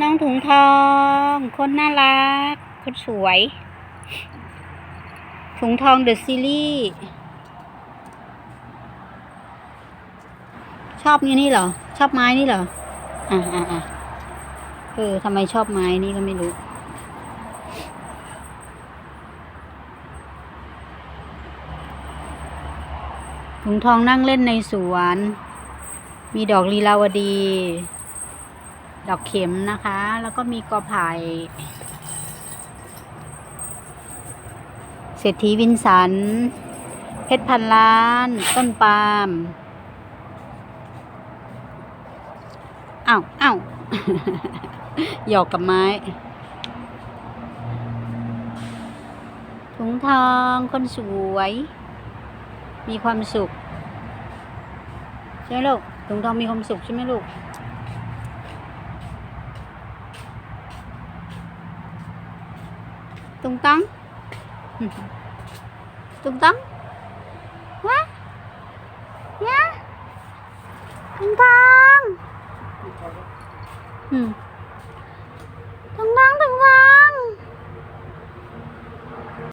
น้องถุงทอง คนน่ารัก คนสวย ถุงทองเดอะซีรีส์ชอบนี่นี่เหรอ ชอบไม้นี่เหรอ อ่าอ่าอ่าเออทำไมชอบไม้นี่ก็ไม่รู้ ถุงทองนั่งเล่นในสวน มีดอกลีลาวดี ดอกเข็มนะคะ แล้วก็มีกอไผ่เศรษฐีวินสัน เพชรพันล้าน ต้นปาล์มอ้าวอ้าวหยอกกับไม้ถุงทองคนสวย มีความสุข ใช่ไหมลูกถุงทองมีความสุขใช่ไหมลูก tung tăng tung tăng quá. Nhá tung tăng ừ